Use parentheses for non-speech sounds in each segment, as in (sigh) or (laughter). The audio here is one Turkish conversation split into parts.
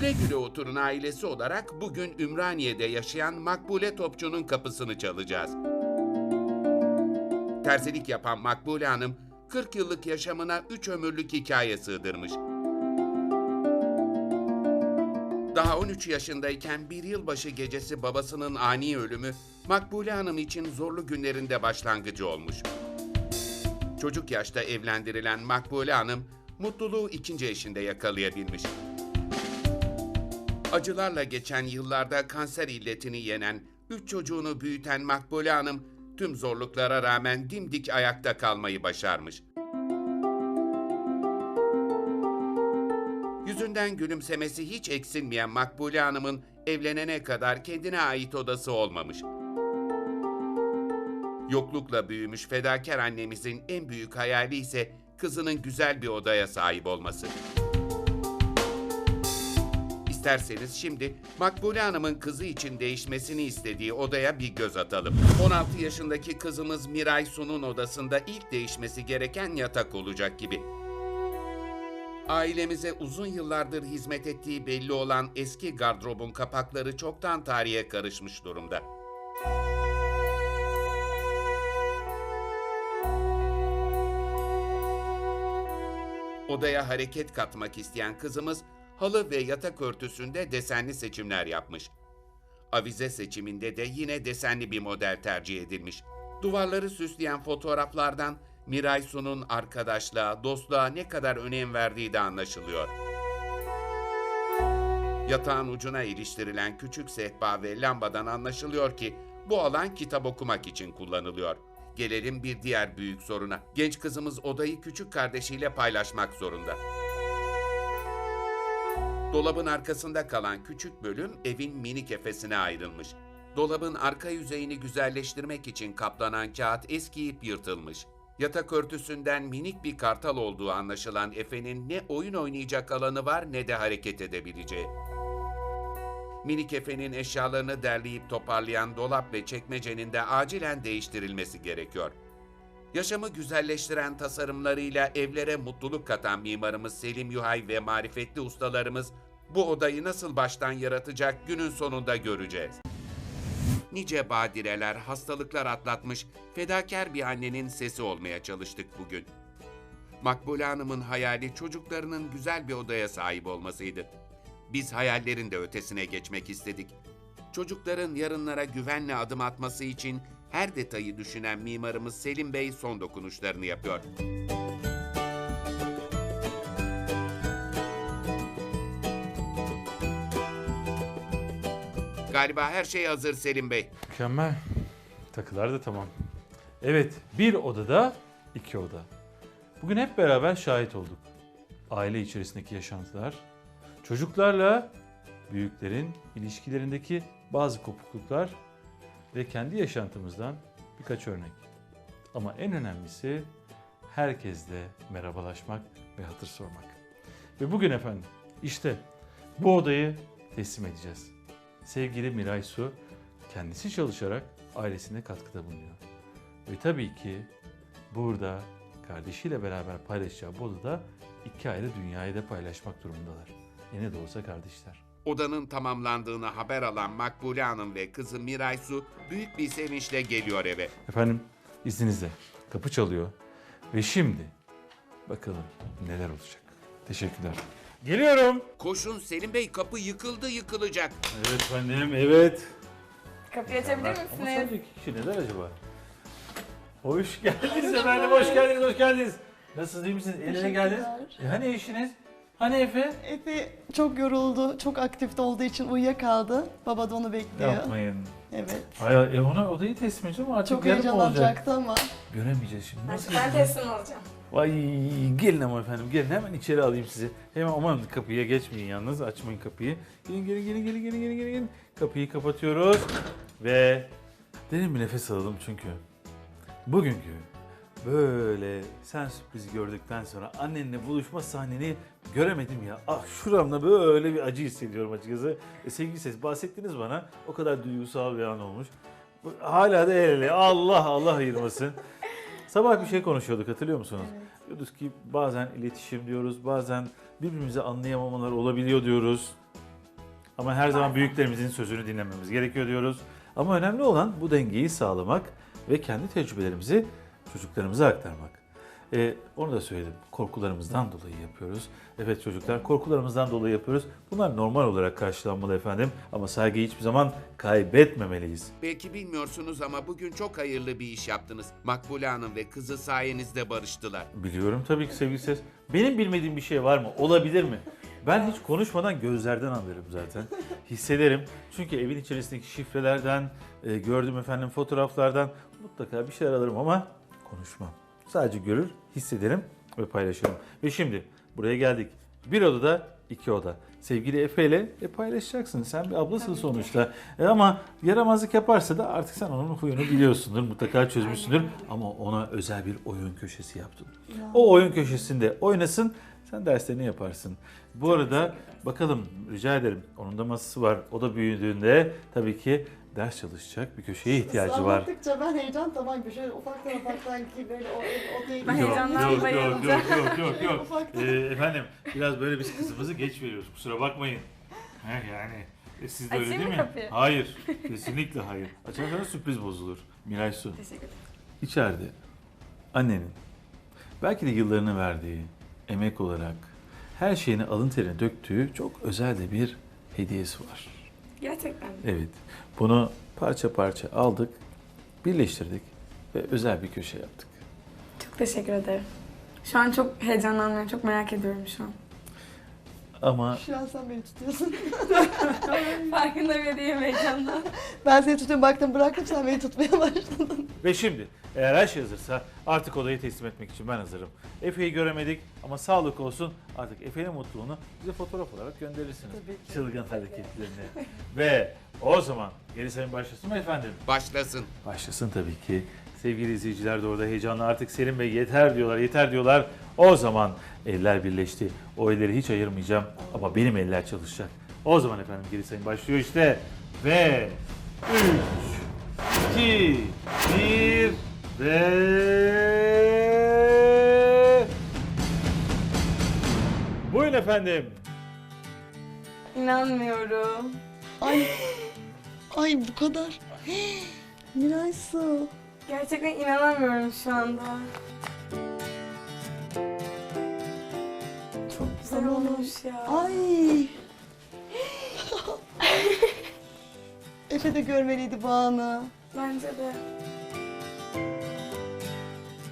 Güle güle oturun ailesi olarak bugün Ümraniye'de yaşayan Makbule Topçu'nun kapısını çalacağız. Terzilik yapan Makbule Hanım, 40 yıllık yaşamına 3 ömürlük hikaye sığdırmış. Daha 13 yaşındayken bir yılbaşı gecesi babasının ani ölümü Makbule Hanım için zorlu günlerinde başlangıcı olmuş. Çocuk yaşta evlendirilen Makbule Hanım mutluluğu ikinci eşinde yakalayabilmiş. Acılarla geçen yıllarda kanser illetini yenen, üç çocuğunu büyüten Makbule Hanım tüm zorluklara rağmen dimdik ayakta kalmayı başarmış. Yüzünden gülümsemesi hiç eksilmeyen Makbule Hanım'ın evlenene kadar kendine ait odası olmamış. Yoklukla büyümüş fedakar annemizin en büyük hayali ise kızının güzel bir odaya sahip olması. İsterseniz şimdi Makbule Hanım'ın kızı için değişmesini istediği odaya bir göz atalım. 16 yaşındaki kızımız Miray Su'nun odasında ilk değişmesi gereken yatak olacak gibi. Ailemize uzun yıllardır hizmet ettiği belli olan eski gardırobun kapakları çoktan tarihe karışmış durumda. Odaya hareket katmak isteyen kızımız halı ve yatak örtüsünde desenli seçimler yapmış. Avize seçiminde de yine desenli bir model tercih edilmiş. Duvarları süsleyen fotoğraflardan Miray Su'nun arkadaşlığa, dostluğa ne kadar önem verdiği de anlaşılıyor. Yatağın ucuna iliştirilen küçük sehpa ve lambadan anlaşılıyor ki bu alan kitap okumak için kullanılıyor. Gelelim bir diğer büyük soruna. Genç kızımız odayı küçük kardeşiyle paylaşmak zorunda. Dolabın arkasında kalan küçük bölüm evin minik efesine ayrılmış. Dolabın arka yüzeyini güzelleştirmek için kaplanan kağıt eskiyip yırtılmış. Yatak örtüsünden minik bir kartal olduğu anlaşılan Efe'nin ne oyun oynayacak alanı var ne de hareket edebileceği. Minik Efe'nin eşyalarını derleyip toparlayan dolap ve çekmecenin de acilen değiştirilmesi gerekiyor. Yaşamı güzelleştiren tasarımlarıyla evlere mutluluk katan mimarımız Selim Yuhay ve marifetli ustalarımız bu odayı nasıl baştan yaratacak günün sonunda göreceğiz. Nice badireler, hastalıklar atlatmış fedakar bir annenin sesi olmaya çalıştık bugün. Makbule Hanım'ın hayali çocuklarının güzel bir odaya sahip olmasıydı. Biz hayallerin de ötesine geçmek istedik. Çocukların yarınlara güvenle adım atması için her detayı düşünen mimarımız Selim Bey son dokunuşlarını yapıyor. Galiba her şey hazır Selim Bey. Mükemmel. Takılar da tamam. Evet, bir odada iki oda. Bugün hep beraber şahit olduk. Aile içerisindeki yaşantılar, çocuklarla büyüklerin ilişkilerindeki bazı kopukluklar ve kendi yaşantımızdan birkaç örnek. Ama en önemlisi herkesle merhabalaşmak ve hatır sormak. Ve bugün efendim işte bu odayı teslim edeceğiz. Sevgili Miray Su kendisi çalışarak ailesine katkıda bulunuyor. Ve tabii ki burada kardeşiyle beraber paylaşacağı bu odada iki ayrı dünyayı da paylaşmak durumundalar. Yine de olsa kardeşler. Odanın tamamlandığını haber alan Makbule Hanım ve kızı Miray Su büyük bir sevinçle geliyor eve. Efendim izninizle kapı çalıyor ve şimdi bakalım neler olacak. Teşekkürler. Geliyorum. Koşun Selim Bey kapı yıkıldı yıkılacak. Evet efendim evet. Kapıyı açabilir Ama misiniz? sadece iki kişi neden acaba? Hoş geldiniz efendim, hoş geldiniz, hoş geldiniz. Nasılsınız, iyi misiniz? Eline geldiniz. E hani eşiniz? Hani Efe? Efe çok yoruldu, çok aktifte olduğu için uyuyakaldı. Baba da onu bekliyor. Yapmayın. Evet. Hayır, e ona odayı teslim edeceğim artık Çok yarın mı olacak? heyecanlanacaktı ama. Göremeyeceğiz şimdi. Nasıl Ben teslim olacağım. Vay gelin ama efendim gelin hemen içeri alayım sizi. Hemen aman kapıya geçmeyin yalnız açmayın kapıyı. Gelin gelin gelin gelin gelin gelin gelin. gelin. Kapıyı kapatıyoruz ve derin bir nefes alalım çünkü bugünkü böyle sen sürprizi gördükten sonra annenle buluşma sahneni göremedim ya. Ah şuramda böyle bir acı hissediyorum açıkçası. E, sevgili ses bahsettiniz bana o kadar duygusal bir an olmuş. Hala da el ele Allah Allah ayırmasın. (laughs) Sabah bir şey konuşuyorduk hatırlıyor musunuz? Diyorduk ki bazen iletişim diyoruz, bazen birbirimizi anlayamamalar olabiliyor diyoruz. Ama her zaman büyüklerimizin sözünü dinlememiz gerekiyor diyoruz. Ama önemli olan bu dengeyi sağlamak ve kendi tecrübelerimizi çocuklarımıza aktarmak. Ee, onu da söyledim. Korkularımızdan dolayı yapıyoruz. Evet çocuklar korkularımızdan dolayı yapıyoruz. Bunlar normal olarak karşılanmalı efendim. Ama saygıyı hiçbir zaman kaybetmemeliyiz. Belki bilmiyorsunuz ama bugün çok hayırlı bir iş yaptınız. Makbule Hanım ve kızı sayenizde barıştılar. Biliyorum tabii ki sevgili ses. Benim bilmediğim bir şey var mı? Olabilir mi? Ben hiç konuşmadan gözlerden anlarım zaten. Hissederim. Çünkü evin içerisindeki şifrelerden, e, gördüğüm efendim fotoğraflardan mutlaka bir şeyler alırım ama konuşmam. Sadece görür, hissederim ve paylaşırım. Ve şimdi buraya geldik. Bir odada iki oda. Sevgili Efe ile e, paylaşacaksın. Sen bir ablasın sonuçta. E, ama yaramazlık yaparsa da artık sen onun huyunu biliyorsundur. Mutlaka çözmüşsündür. Ama ona özel bir oyun köşesi yaptın. O oyun köşesinde oynasın. Sen derslerini yaparsın. Bu arada bakalım rica ederim. Onun da masası var. O da büyüdüğünde tabii ki ders çalışacak bir köşeye ihtiyacı var. Anlattıkça ben heyecan tavan bir şey ufaktan ufaktan ki böyle o, o değil. Ben heyecandan yok, yok, yok, yok, yok. (laughs) Ee, efendim biraz böyle biz kızımızı geç veriyoruz. Kusura bakmayın. Heh, yani e, siz de öyle Açayım değil mi? kapıyı? Hayır. Kesinlikle hayır. Açarsanız sürpriz bozulur. Miray Su. Teşekkür ederim. İçeride annenin belki de yıllarını verdiği emek olarak her şeyini alın terine döktüğü çok özel de bir hediyesi var. Gerçekten. Evet. Bunu parça parça aldık, birleştirdik ve özel bir köşe yaptık. Çok teşekkür ederim. Şu an çok heyecanlanıyorum. Çok merak ediyorum şu an. Ama Şu an sen beni tutuyorsun. (laughs) Farkında bile değilim heyecandan. Ben seni tutuyorum baktım bıraktım sen beni tutmaya başladın. Ve şimdi eğer her şey hazırsa artık odayı teslim etmek için ben hazırım. Efe'yi göremedik ama sağlık olsun artık Efe'nin mutluluğunu bize fotoğraf olarak gönderirsiniz. Tabii ki. Çılgın hareketlerini. Ve o zaman geri sayım başlasın mı efendim? Başlasın. Başlasın tabii ki. Sevgili izleyiciler de orada heyecanlı artık Selim Bey yeter diyorlar, yeter diyorlar. O zaman eller birleşti. O elleri hiç ayırmayacağım ama benim eller çalışacak. O zaman efendim geri sayım başlıyor işte. Ve 3, 2, 1 ve... Buyurun efendim. İnanmıyorum. Ay, ay bu kadar. Miray Su. Gerçekten inanamıyorum şu anda. Çok güzel olmuş ya. Ay. (laughs) Efe de görmeliydi bu anı. Bence de.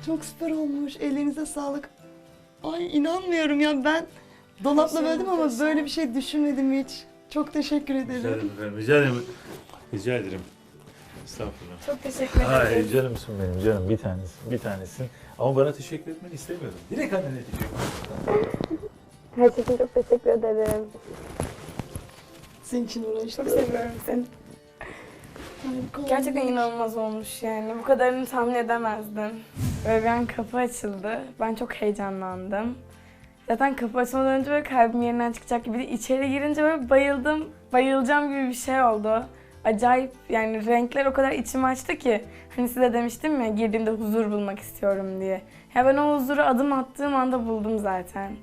Çok süper olmuş. Ellerinize sağlık. Ay inanmıyorum ya ben dolapla böldüm ama böyle bir şey düşünmedim hiç. Çok teşekkür Rica ederim. ederim efendim, rica ederim. Rica ederim. Estağfurullah. Çok teşekkür ederim. Ay canımsın benim canım bir tanesin bir tanesin. Ama bana teşekkür etmeni istemiyorum. Direkt annene teşekkür Her şey için çok teşekkür ederim. Senin için uğraştım. Çok seviyorum seni. Gerçekten inanılmaz olmuş yani. Bu kadarını tahmin edemezdim. Böyle bir an kapı açıldı. Ben çok heyecanlandım. Zaten kapı açmadan önce böyle kalbim yerinden çıkacak gibiydi. İçeri girince böyle bayıldım. Bayılacağım gibi bir şey oldu. Acayip yani renkler o kadar içimi açtı ki. Hani size demiştim ya girdiğimde huzur bulmak istiyorum diye. Ya ben o huzuru adım attığım anda buldum zaten.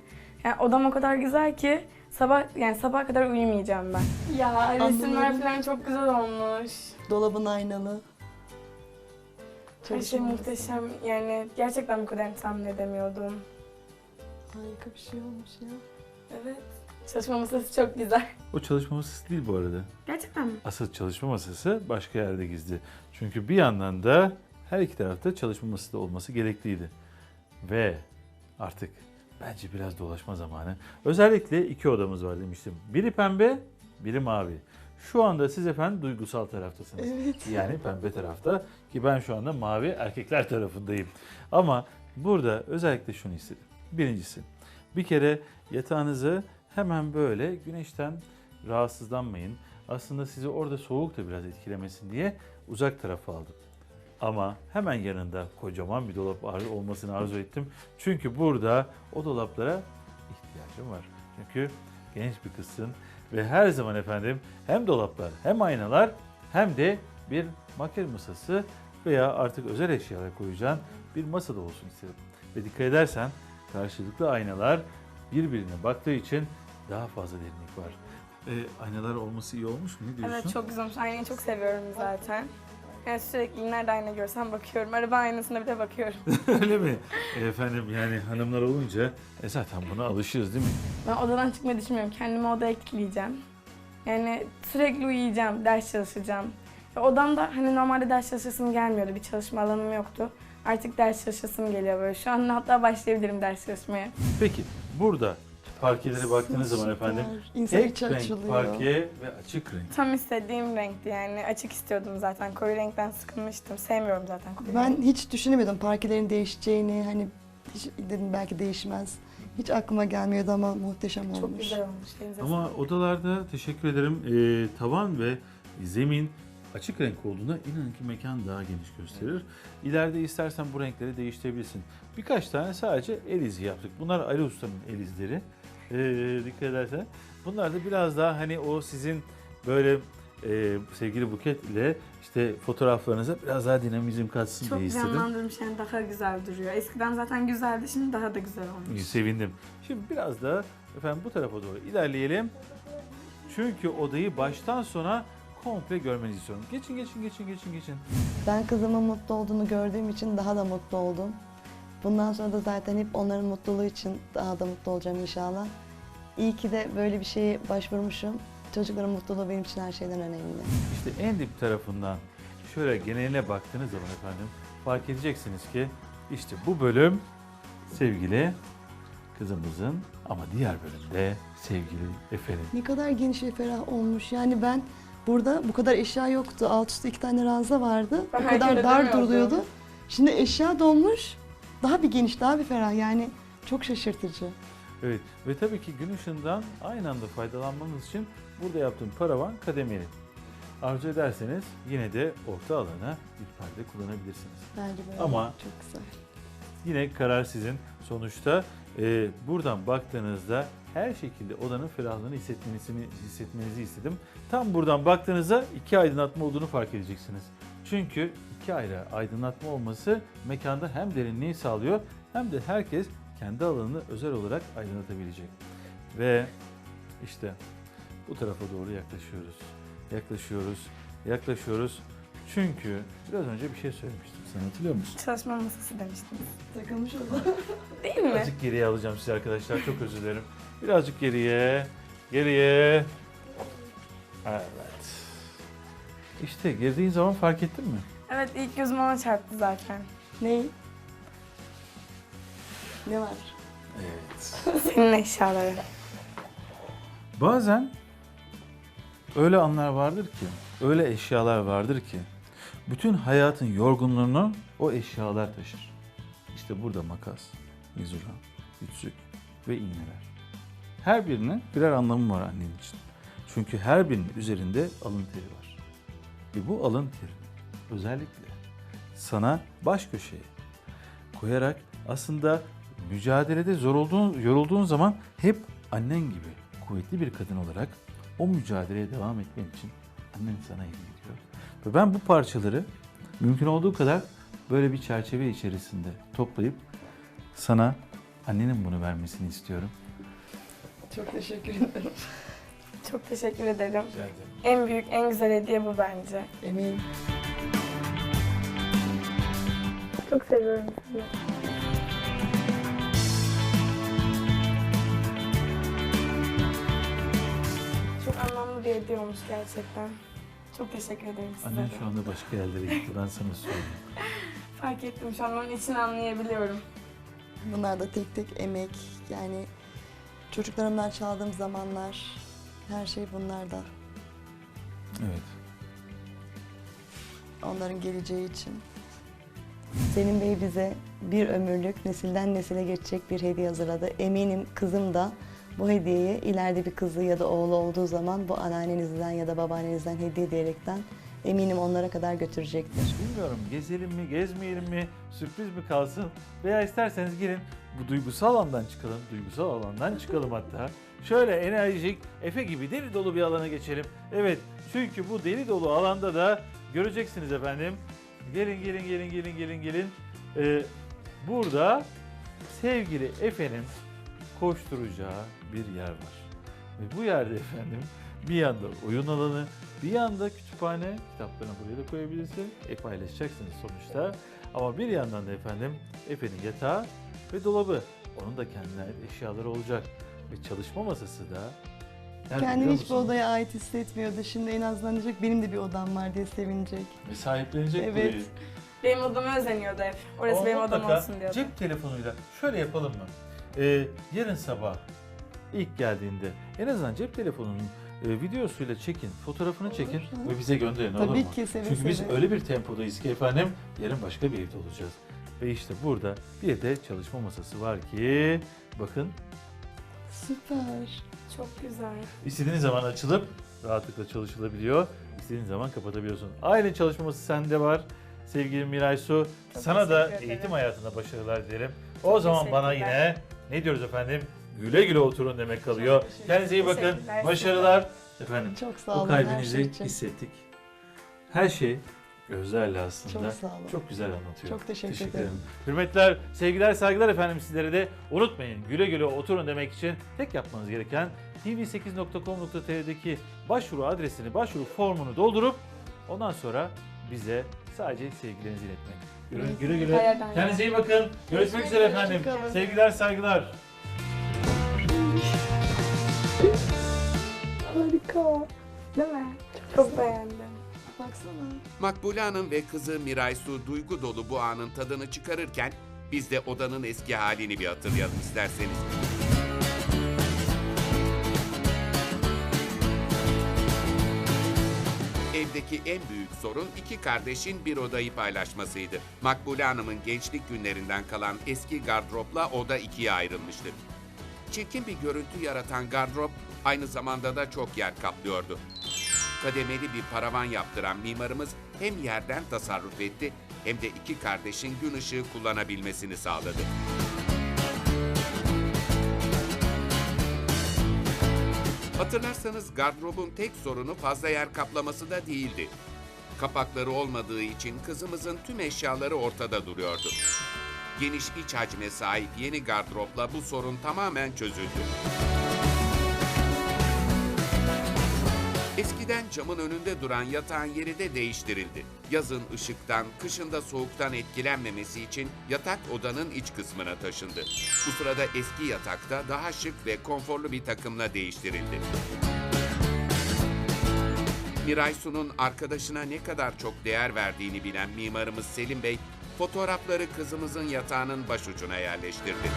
Yani odam o kadar güzel ki sabah yani sabah kadar uyumayacağım ben. Ya resimler falan çok güzel olmuş. Dolabın aynalı. Her şey muhteşem. Yani gerçekten bu kadar tahmin edemiyordum. Harika bir şey olmuş ya. Evet. Çalışma masası çok güzel. O çalışma masası değil bu arada. Gerçekten mi? Asıl çalışma masası başka yerde gizli. Çünkü bir yandan da her iki tarafta çalışma masası da olması gerekliydi. Ve artık bence biraz dolaşma zamanı. Özellikle iki odamız var demiştim. Biri pembe, biri mavi. Şu anda siz efendim duygusal taraftasınız. Evet. Yani pembe tarafta ki ben şu anda mavi erkekler tarafındayım. Ama burada özellikle şunu istedim. Birincisi bir kere yatağınızı hemen böyle güneşten rahatsızlanmayın. Aslında sizi orada soğuk da biraz etkilemesin diye uzak tarafa aldım. Ama hemen yanında kocaman bir dolap olmasını arzu ettim. Çünkü burada o dolaplara ihtiyacım var. Çünkü genç bir kızsın ve her zaman efendim hem dolaplar hem aynalar hem de bir makyaj masası veya artık özel eşyalar koyacağın bir masada olsun istedim. Ve dikkat edersen karşılıklı aynalar birbirine baktığı için daha fazla derinlik var. Ee, aynalar olması iyi olmuş mu? Ne diyorsun? Evet çok güzel olmuş. Aynayı çok seviyorum zaten. Yani sürekli nerede ayna görsem bakıyorum. Araba aynasına bile bakıyorum. (laughs) Öyle mi? Efendim yani hanımlar olunca e zaten buna alışırız değil mi? Ben odadan çıkmayı düşünmüyorum. Kendimi odaya kilitleyeceğim. Yani sürekli uyuyacağım, ders çalışacağım. Ve odamda hani normalde ders çalışasım gelmiyordu. Bir çalışma alanım yoktu. Artık ders çalışasım geliyor böyle. Şu an hatta başlayabilirim ders çalışmaya. Peki burada parkelere baktığınız zaman efendim İnsan tek içi renk açılıyor. parke ve açık renk. Tam istediğim renkti yani. Açık istiyordum zaten. Koyu renkten sıkılmıştım. Sevmiyorum zaten koyu Ben renk. hiç düşünemiyordum parkelerin değişeceğini. Hani hiç dedim belki değişmez. Hiç aklıma gelmiyordu ama muhteşem olmuş. Çok güzel olmuş. Elinize Ama odalarda teşekkür ederim ee, tavan ve zemin açık renk olduğunda inanın ki mekan daha geniş gösterir. İleride istersen bu renkleri değiştirebilirsin. Birkaç tane sadece el izi yaptık. Bunlar Ali Usta'nın el izleri. Ee, dikkat edersen. Bunlar da biraz daha hani o sizin böyle e, sevgili Buket ile işte fotoğraflarınıza biraz daha dinamizm katsın Çok diye istedim. canlandırmış yani daha güzel duruyor. Eskiden zaten güzeldi şimdi daha da güzel olmuş. İyi, Sevindim. Şimdi biraz da efendim bu tarafa doğru ilerleyelim. Çünkü odayı baştan sona komple görmenizi istiyorum. Geçin geçin geçin geçin geçin. Ben kızımın mutlu olduğunu gördüğüm için daha da mutlu oldum. Bundan sonra da zaten hep onların mutluluğu için daha da mutlu olacağım inşallah. İyi ki de böyle bir şeye başvurmuşum. Çocukların mutluluğu benim için her şeyden önemli. İşte en dip tarafından şöyle geneline baktığınız zaman efendim fark edeceksiniz ki işte bu bölüm sevgili kızımızın ama diğer bölümde sevgili Efe'nin. Ne kadar geniş ve ferah olmuş. Yani ben burada bu kadar eşya yoktu. Alt üstte iki tane ranza vardı. Ben bu kadar dar duruyordu. Şimdi eşya dolmuş. Daha bir geniş, daha bir ferah. Yani çok şaşırtıcı. Evet ve tabii ki gün ışığından aynı anda faydalanmanız için burada yaptığım paravan kademeli. Arzu ederseniz yine de orta alana bir perde kullanabilirsiniz. Bence böyle Ama- çok güzel. Yine karar sizin. Sonuçta e, buradan baktığınızda her şekilde odanın ferahlığını hissetmenizi, hissetmenizi istedim. Tam buradan baktığınızda iki aydınlatma olduğunu fark edeceksiniz. Çünkü iki ayrı aydınlatma olması mekanda hem derinliği sağlıyor hem de herkes kendi alanını özel olarak aydınlatabilecek. Ve işte bu tarafa doğru yaklaşıyoruz. Yaklaşıyoruz, yaklaşıyoruz. Çünkü biraz önce bir şey söylemiştim. Sen hatırlıyor musun? Çalışma masası demiştiniz. Takılmış oldu. (laughs) Değil mi? Birazcık geriye alacağım sizi arkadaşlar. Çok özür dilerim. Birazcık geriye. Geriye. Evet. İşte girdiğin zaman fark ettin mi? Evet ilk gözüm ona çarptı zaten. ne? Ne var? Evet. Senin eşyaların. Bazen öyle anlar vardır ki, öyle eşyalar vardır ki bütün hayatın yorgunluğunu o eşyalar taşır. İşte burada makas, mizura, yüzük ve iğneler. Her birinin birer anlamı var annen için. Çünkü her birinin üzerinde alın teri var. Ve bu alın terini özellikle sana baş köşeye koyarak aslında mücadelede zor olduğun, yorulduğun zaman hep annen gibi kuvvetli bir kadın olarak o mücadeleye devam etmen için annen sana emin ediyor. Ve ben bu parçaları mümkün olduğu kadar böyle bir çerçeve içerisinde toplayıp sana annenin bunu vermesini istiyorum. Çok teşekkür ederim. Çok teşekkür ederim. En büyük, en güzel hediye bu bence. Eminim. Çok seviyorum sizi. Çok anlamlı bir hediye olmuş gerçekten. Çok teşekkür ederim size. Annen de. şu anda başka yerlere gitti ben sana söyleyeyim. (laughs) Fark ettim şu an onun için anlayabiliyorum. Bunlar da tek tek emek. Yani çocuklarımdan çaldığım zamanlar. Her şey bunlarda. Evet. Onların geleceği için. Selim Bey bize bir ömürlük nesilden nesile geçecek bir hediye hazırladı. Eminim kızım da bu hediyeyi ileride bir kızı ya da oğlu olduğu zaman bu anneannenizden ya da babaannenizden hediye diyerekten eminim onlara kadar götürecektir. Bilmiyorum gezelim mi, gezmeyelim mi, sürpriz mi kalsın veya isterseniz gelin bu duygusal alandan çıkalım, duygusal alandan çıkalım hatta. (laughs) Şöyle enerjik, Efe gibi deli dolu bir alana geçelim. Evet, çünkü bu deli dolu alanda da göreceksiniz efendim. Gelin, gelin, gelin, gelin, gelin, gelin. Ee, burada sevgili Efe'nin koşturacağı bir yer var. Ve bu yerde efendim bir yanda oyun alanı, bir yanda kütüphane, kitaplarını buraya da koyabilirsin. E paylaşacaksınız sonuçta. Ama bir yandan da efendim Efe'nin yatağı ve dolabı. Onun da kendine eşyaları olacak. Ve çalışma masası da Nerede Kendini biliyor hiçbir musun? odaya ait hissetmiyordu. Şimdi en azından diyecek benim de bir odam var diye sevinecek. Ve sahiplenecek Evet. burayı. Benim odama özeniyordu hep. Orası Ama benim odam mutlaka olsun diyordu. Cep telefonuyla şöyle yapalım mı? Ee, yarın sabah ilk geldiğinde en azından cep telefonunun e, videosuyla çekin, fotoğrafını çekin ve bize gönderin olur Tabii mu? ki seve Çünkü biz seve. öyle bir tempodayız ki efendim yarın başka bir evde olacağız. Ve işte burada bir de çalışma masası var ki bakın Süper. Çok güzel. istediğiniz zaman açılıp rahatlıkla çalışılabiliyor. İstediğin zaman kapatabiliyorsun. Aynı çalışma masası sende var. Sevgili Miray Su, Çok sana da ederim. eğitim hayatında başarılar dilerim. O Çok zaman bana yine ne diyoruz efendim? Güle güle oturun demek kalıyor. Kendinize iyi bakın. Başarılar. Efendim Çok sağ o olun her kalbinizi şey için. hissettik. Her şey gözlerle aslında Çok sağ olun. çok güzel anlatıyor. Çok teşekkür ederim. Hürmetler, sevgiler, saygılar efendim sizlere de unutmayın. Güle güle oturun demek için tek yapmanız gereken tv8.com.tr'deki başvuru adresini, başvuru formunu doldurup ondan sonra bize sadece sevgilerinizi iletmek. Güle güle. güle. Kendinize iyi bakın. Görüşmek üzere efendim. Sevgiler, saygılar. Harika. Değil mi? Çok beğendim. Baksana. Makbule Hanım ve kızı Miray Su duygu dolu bu anın tadını çıkarırken biz de odanın eski halini bir hatırlayalım isterseniz. Evdeki en büyük sorun iki kardeşin bir odayı paylaşmasıydı. Makbule Hanım'ın gençlik günlerinden kalan eski gardropla oda ikiye ayrılmıştı. Çirkin bir görüntü yaratan gardrop aynı zamanda da çok yer kaplıyordu. Kademeli bir paravan yaptıran mimarımız hem yerden tasarruf etti hem de iki kardeşin gün ışığı kullanabilmesini sağladı. Hatırlarsanız gardırobun tek sorunu fazla yer kaplaması da değildi. Kapakları olmadığı için kızımızın tüm eşyaları ortada duruyordu. Geniş iç hacme sahip yeni gardıropla bu sorun tamamen çözüldü. Eskiden camın önünde duran yatağın yeri de değiştirildi. Yazın ışıktan, kışında soğuktan etkilenmemesi için yatak odanın iç kısmına taşındı. Bu sırada eski yatakta daha şık ve konforlu bir takımla değiştirildi. Miray Su'nun arkadaşına ne kadar çok değer verdiğini bilen mimarımız Selim Bey, fotoğrafları kızımızın yatağının başucuna yerleştirdi.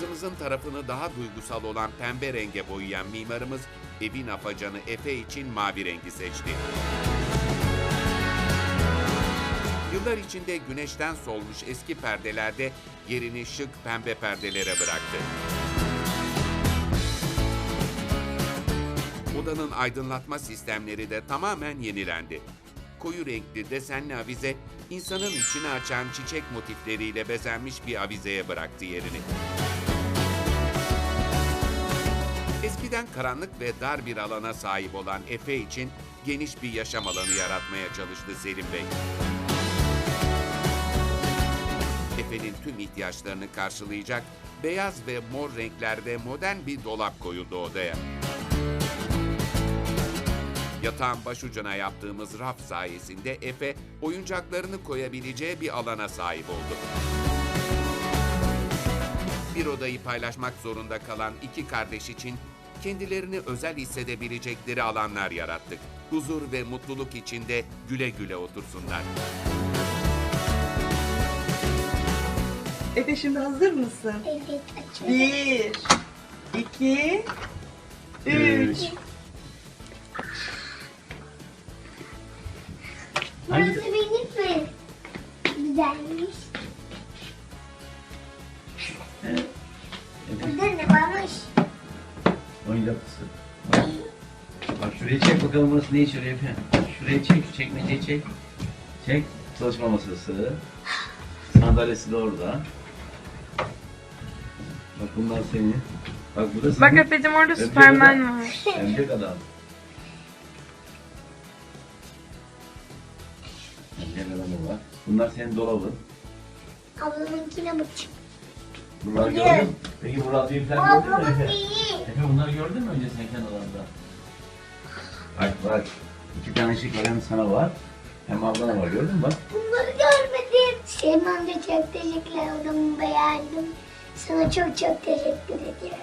Kızımızın tarafını daha duygusal olan pembe renge boyayan mimarımız evin afacanı Efe için mavi rengi seçti. Yıllar içinde güneşten solmuş eski perdelerde yerini şık pembe perdelere bıraktı. Odanın aydınlatma sistemleri de tamamen yenilendi. Koyu renkli desenli avize insanın içini açan çiçek motifleriyle bezenmiş bir avizeye bıraktı yerini. Eskiden karanlık ve dar bir alana sahip olan Efe için geniş bir yaşam alanı yaratmaya çalıştı Selim Bey. Efe'nin tüm ihtiyaçlarını karşılayacak beyaz ve mor renklerde modern bir dolap koyuldu odaya. Yatağın başucuna yaptığımız raf sayesinde Efe oyuncaklarını koyabileceği bir alana sahip oldu. Bir odayı paylaşmak zorunda kalan iki kardeş için kendilerini özel hissedebilecekleri alanlar yarattık. Huzur ve mutluluk içinde güle güle otursunlar. Efe şimdi hazır mısın? Evet açıyorum. Bir, iki, üç. Burası benim mi? Güzelmiş. Kısım. Bak. Şuraya çek bakalım burası ne içeriyor efendim. Şuraya çek, şu çekmeceyi çek. Çek. Çalışma masası. Sandalyesi de orada. Bak bunlar senin. Bak bu da senin. Bak Efe'cim orada Öpüyorum Süpermen (laughs) da. var. Örümcek adam. Örümcek adamı var. Bunlar senin dolabın. Ablamınkine bak. Bunları gördün mü? Peki bu radyoyu falan gördün mü Ablamın Efe? değil. Efe bunları gördün mü önce sen kendi odanda? Bak bak. İki tane hem sana var. Hem ablana var gördün mü bak. Bunları görmedim. Şeyma amca çok teşekkürler. Odamı beğendim. Sana çok çok teşekkür ediyorum.